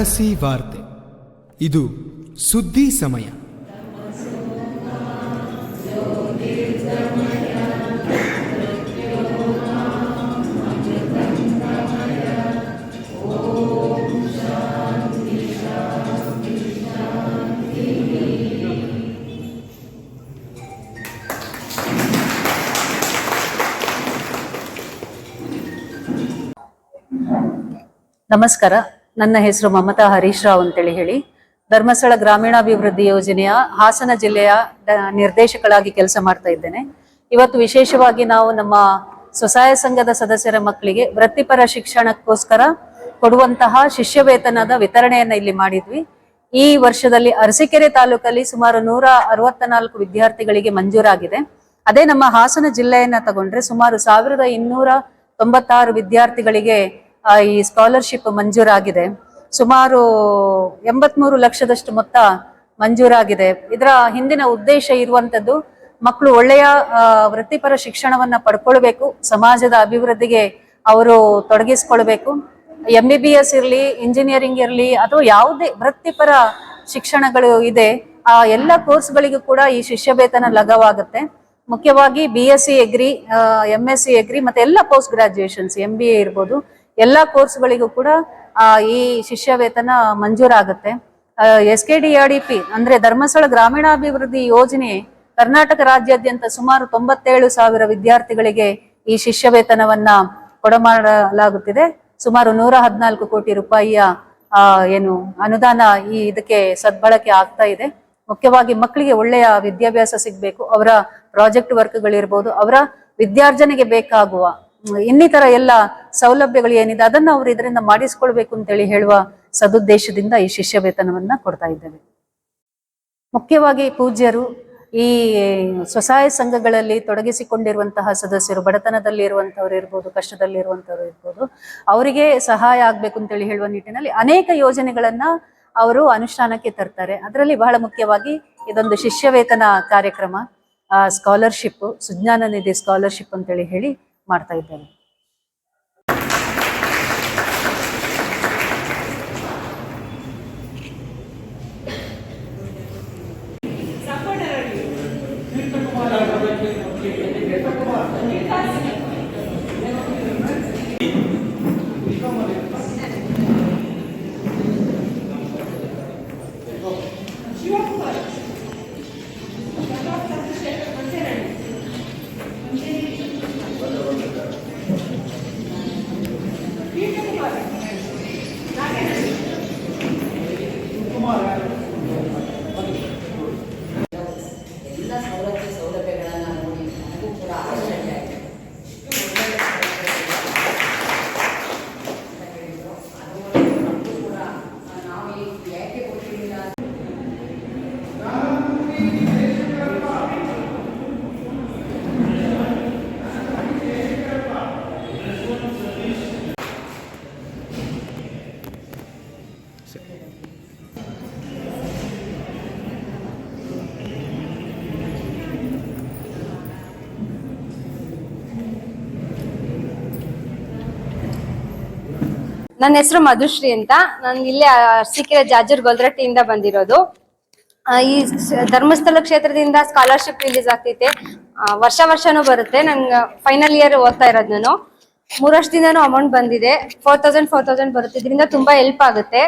ಅರಸಿ ವಾರ್ತೆ. ಇದು ಸುದ್ದಿ ಸಮಯ. ನಮಸ್ಕಾರ. ನನ್ನ ಹೆಸರು ಮಮತಾ ಹರೀಶ್ ರಾವ್ ಅಂತೇಳಿ ಹೇಳಿ. ಧರ್ಮಸ್ಥಳ ಗ್ರಾಮೀಣಾಭಿವೃದ್ಧಿ ಯೋಜನೆಯ ಹಾಸನ ಜಿಲ್ಲೆಯ ನಿರ್ದೇಶಕಳಾಗಿ ಕೆಲಸ ಮಾಡ್ತಾ ಇದ್ದೇನೆ. ಇವತ್ತು ವಿಶೇಷವಾಗಿ ನಾವು ನಮ್ಮ ಸ್ವಸಹಾಯ ಸಂಘದ ಸದಸ್ಯರ ಮಕ್ಕಳಿಗೆ ವೃತ್ತಿಪರ ಶಿಕ್ಷಣಕ್ಕೋಸ್ಕರ ಕೊಡುವಂತಹ ಶಿಷ್ಯ ವೇತನದ ವಿತರಣೆಯನ್ನ ಇಲ್ಲಿ ಮಾಡಿದ್ವಿ. ಈ ವರ್ಷದಲ್ಲಿ ಅರಸೀಕೆರೆ ತಾಲೂಕಲ್ಲಿ ಸುಮಾರು ನೂರ ಅರವತ್ತ ನಾಲ್ಕು ವಿದ್ಯಾರ್ಥಿಗಳಿಗೆ ಮಂಜೂರಾಗಿದೆ. ಅದೇ ನಮ್ಮ ಹಾಸನ ಜಿಲ್ಲೆಯನ್ನ ತಗೊಂಡ್ರೆ ಸುಮಾರು ಸಾವಿರದ ಇನ್ನೂರ ತೊಂಬತ್ತಾರು ವಿದ್ಯಾರ್ಥಿಗಳಿಗೆ ಈ ಸ್ಕಾಲರ್ಶಿಪ್ ಮಂಜೂರಾಗಿದೆ. ಸುಮಾರು ಎಂಬತ್ಮೂರು ಲಕ್ಷದಷ್ಟು ಮೊತ್ತ ಮಂಜೂರಾಗಿದೆ. ಇದರ ಹಿಂದಿನ ಉದ್ದೇಶ ಇರುವಂಥದ್ದು ಮಕ್ಕಳು ಒಳ್ಳೆಯ ವೃತ್ತಿಪರ ಶಿಕ್ಷಣವನ್ನ ಪಡ್ಕೊಳ್ಬೇಕು, ಸಮಾಜದ ಅಭಿವೃದ್ಧಿಗೆ ಅವರು ತೊಡಗಿಸ್ಕೊಳ್ಬೇಕು. ಎಂ ಬಿ ಬಿ ಎಸ್ ಇರಲಿ ಇಂಜಿನಿಯರಿಂಗ್ ಇರಲಿ, ಅಥವಾ ಯಾವುದೇ ವೃತ್ತಿಪರ ಶಿಕ್ಷಣಗಳು ಇದೆ, ಆ ಎಲ್ಲ ಕೋರ್ಸ್ಗಳಿಗೂ ಕೂಡ ಈ ಶಿಷ್ಯ ವೇತನ ಲಘವಾಗುತ್ತೆ ಮುಖ್ಯವಾಗಿ B S C agri M S C agri ಮತ್ತೆ ಎಲ್ಲ post graduations M B A ಇರ್ಬೋದು. ಎಲ್ಲ ಕೋರ್ಸ್ಗಳಿಗೂ ಕೂಡ ಈ ಶಿಷ್ಯ ವೇತನ ಮಂಜೂರಾಗುತ್ತೆ S K D R D P ಅಂದ್ರೆ ಧರ್ಮಸ್ಥಳ ಗ್ರಾಮೀಣಾಭಿವೃದ್ಧಿ ಯೋಜನೆ ಕರ್ನಾಟಕ ರಾಜ್ಯಾದ್ಯಂತ ಸುಮಾರು ತೊಂಬತ್ತೇಳು ಸಾವಿರ ವಿದ್ಯಾರ್ಥಿಗಳಿಗೆ ಈ ಶಿಷ್ಯ ವೇತನವನ್ನ ಕೊಡಮಾಡಲಾಗುತ್ತಿದೆ. ಸುಮಾರು ನೂರ ಹದಿನಾಲ್ಕು ಕೋಟಿ ರೂಪಾಯಿಯ ಏನು ಅನುದಾನ ಈ ಇದಕ್ಕೆ ಸದ್ಬಳಕೆ ಆಗ್ತಾ ಇದೆ. ಮುಖ್ಯವಾಗಿ ಮಕ್ಕಳಿಗೆ ಒಳ್ಳೆಯ ವಿದ್ಯಾಭ್ಯಾಸ ಸಿಗಬೇಕು. ಅವರ ಪ್ರಾಜೆಕ್ಟ್ ವರ್ಕ್ಗಳಿರ್ಬೋದು, ಅವರ ವಿದ್ಯಾರ್ಜನೆಗೆ ಬೇಕಾಗುವ ಇನ್ನಿತರ ಎಲ್ಲ ಸೌಲಭ್ಯಗಳು ಏನಿದೆ, ಅದನ್ನ ಅವರು ಇದರಿಂದ ಮಾಡಿಸ್ಕೊಳ್ಬೇಕು ಅಂತೇಳಿ ಹೇಳುವ ಸದುದ್ದೇಶದಿಂದ ಈ ಶಿಷ್ಯ ವೇತನವನ್ನ ಕೊಡ್ತಾ ಇದ್ದೇವೆ. ಮುಖ್ಯವಾಗಿ ಪೂಜ್ಯರು ಈ ಸ್ವಸಹಾಯ ಸಂಘಗಳಲ್ಲಿ ತೊಡಗಿಸಿಕೊಂಡಿರುವಂತಹ ಸದಸ್ಯರು, ಬಡತನದಲ್ಲಿ ಇರುವಂತವ್ರು ಇರ್ಬೋದು, ಕಷ್ಟದಲ್ಲಿ ಇರುವಂತವ್ರು ಇರ್ಬೋದು, ಅವರಿಗೆ ಸಹಾಯ ಆಗ್ಬೇಕು ಅಂತೇಳಿ ಹೇಳುವ ನಿಟ್ಟಿನಲ್ಲಿ ಅನೇಕ ಯೋಜನೆಗಳನ್ನ ಅವರು ಅನುಷ್ಠಾನಕ್ಕೆ ತರ್ತಾರೆ. ಅದರಲ್ಲಿ ಬಹಳ ಮುಖ್ಯವಾಗಿ ಇದೊಂದು ಶಿಷ್ಯ ವೇತನ ಕಾರ್ಯಕ್ರಮ ಸ್ಕಾಲರ್ಶಿಪ್ ಸುಜ್ಞಾನ ನಿಧಿ ಸ್ಕಾಲರ್ಶಿಪ್ ಅಂತೇಳಿ ಹೇಳಿ ಮಾಡ್ತಾ ಇದ್ದೇವೆ ನನ್ನ ಹೆಸರು ಮಧುಶ್ರೀ ಅಂತ. ನಾನು ಇಲ್ಲೇ ಸಿಕ್ಕಿರ ಜಾಜೂರ್ ಗೊಲ್ರಟ್ಟಿಯಿಂದ ಬಂದಿರೋದು. ಈ ಧರ್ಮಸ್ಥಳ ಕ್ಷೇತ್ರದಿಂದ ಸ್ಕಾಲರ್ಶಿಪ್ ರಿಲೀಸ್ ಆಗ್ತೈತೆ. ವರ್ಷ ವರ್ಷನೂ ಬರುತ್ತೆ. ನಂಗೆ ಫೈನಲ್ ಇಯರ್ ಓದ್ತಾ ಇರೋದು ನಾನು. ಮೂರು ವರ್ಷದಿಂದನೂ ಅಮೌಂಟ್ ಬಂದಿದೆ. ಫೋರ್ ತೌಸಂಡ್ ಫೋರ್ ತೌಸಂಡ್ ಬರುತ್ತೆ. ಇದರಿಂದ ತುಂಬಾ ಹೆಲ್ಪ್ ಆಗುತ್ತೆ.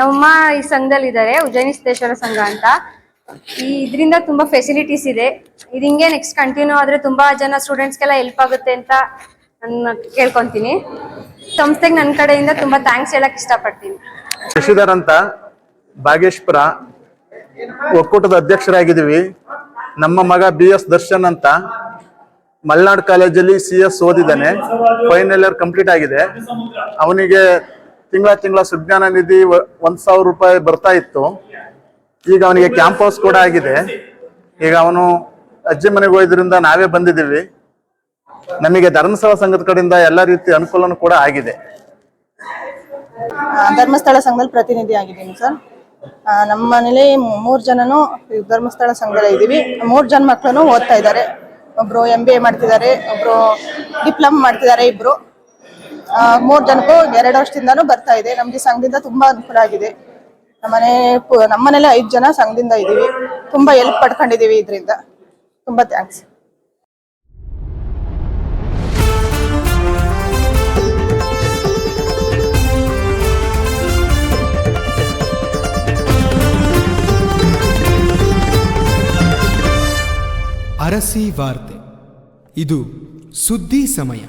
ನಮ್ಮ ಈ ಸಂಘದಲ್ಲಿ ಇದ್ದಾರೆ ಉಜ್ಜಯಿನಿ ಸಿದ್ದೇಶ್ವರ ಸಂಘ ಅಂತ. ಈ, ಇದರಿಂದ ತುಂಬಾ ಫೆಸಿಲಿಟೀಸ್ ಇದೆ. ಇದು ಹಿಂಗೆ ನೆಕ್ಸ್ಟ್ ಕಂಟಿನ್ಯೂ ಆದ್ರೆ ತುಂಬಾ ಜನ ಸ್ಟೂಡೆಂಟ್ಸ್ಗೆಲ್ಲ ಹೆಲ್ಪ್ ಆಗುತ್ತೆ ಅಂತ ನನ್ನ ಕೇಳ್ಕೊಂತೀನಿ. ಸಂಸ್ಥೆಗೆ ನನ್ನ ಕಡೆಯಿಂದ ತುಂಬಾ ಥ್ಯಾಂಕ್ಸ್ ಹೇಳಕ್ ಇಷ್ಟಪಡ್ತೀನಿ. ಶಶಿಧರ್ ಅಂತ ಬಾಗೇಶ್ಪುರ ಒಕ್ಕೂಟದ ಅಧ್ಯಕ್ಷರಾಗಿದ್ದೀವಿ. ನಮ್ಮ ಮಗ ಬಿ ಎಸ್ ದರ್ಶನ್ ಅಂತ ಮಲ್ನಾಡ್ ಕಾಲೇಜಲ್ಲಿ ಸಿ ಎಸ್ ಓದಿದ್ದಾನೆ. ಫೈನಲ್ ಇಯರ್ ಕಂಪ್ಲೀಟ್ ಆಗಿದೆ. ಅವನಿಗೆ ತಿಂಗಳ ತಿಂಗಳ ಸುಜ್ಞಾನ ನಿಧಿ ಒಂದ್ ಸಾವಿರ ರೂಪಾಯಿ ಬರ್ತಾ ಇತ್ತು. ಈಗ ಅವನಿಗೆ ಕ್ಯಾಂಪಸ್ ಕೂಡ ಆಗಿದೆ. ಈಗ ಅವನು ಅಜ್ಜಿ ಮನೆಗೆ ಹೋಯ್ದ್ರಿಂದ ನಾವೇ ಬಂದಿದ್ದೀವಿ. ನಮಗೆ ಧರ್ಮಸ್ಥಳ ಸಂಘದ ಕಡೆಯಿಂದ ಎಲ್ಲ ರೀತಿ ಅನುಕೂಲನೂ ಕೂಡ ಆಗಿದೆ. ಧರ್ಮಸ್ಥಳ ಸಂಘದಲ್ಲಿ ಪ್ರತಿನಿಧಿ ಆಗಿದ್ದೀನಿ ಸರ್. ನಮ್ಮ ಮನೇಲಿ ಮೂರು ಜನನು ಧರ್ಮಸ್ಥಳ ಸಂಘದಲ್ಲಿ ಇದ್ದೀವಿ. ಮೂರು ಜನ ಮಕ್ಕಳು ಓದ್ತಾ ಇದ್ದಾರೆ. ಒಬ್ರು ಎಂ ಬಿ ಎ ಮಾಡ್ತಿದ್ದಾರೆ, ಒಬ್ರು ಡಿಪ್ಲೊಮಾ ಮಾಡ್ತಿದ್ದಾರೆ ಇಬ್ರು. ಮೂರ್ ಜನಕ್ಕೂ ಎರಡು ವರ್ಷದಿಂದಾನು ಬರ್ತಾ ಇದೆ. ನಮ್ಗೆ ಸಂಘದಿಂದ ತುಂಬಾ ಅನುಕೂಲ ಆಗಿದೆ. ನಮ್ಮನೆ ನಮ್ಮನೇಲಿ ಐದು ಐದ್ ಜನ ಸಂಘದಿಂದ ಇದೀವಿ ತುಂಬಾ ಹೆಲ್ಪ್ ಪಡ್ಕೊಂಡಿದೀವಿ ಇದರಿಂದ. ತುಂಬಾ ಥ್ಯಾಂಕ್ಸ್ ಅರಸಿ ವಾರ್ತೆ. ಇದು ಸುದ್ದಿ ಸಮಯ.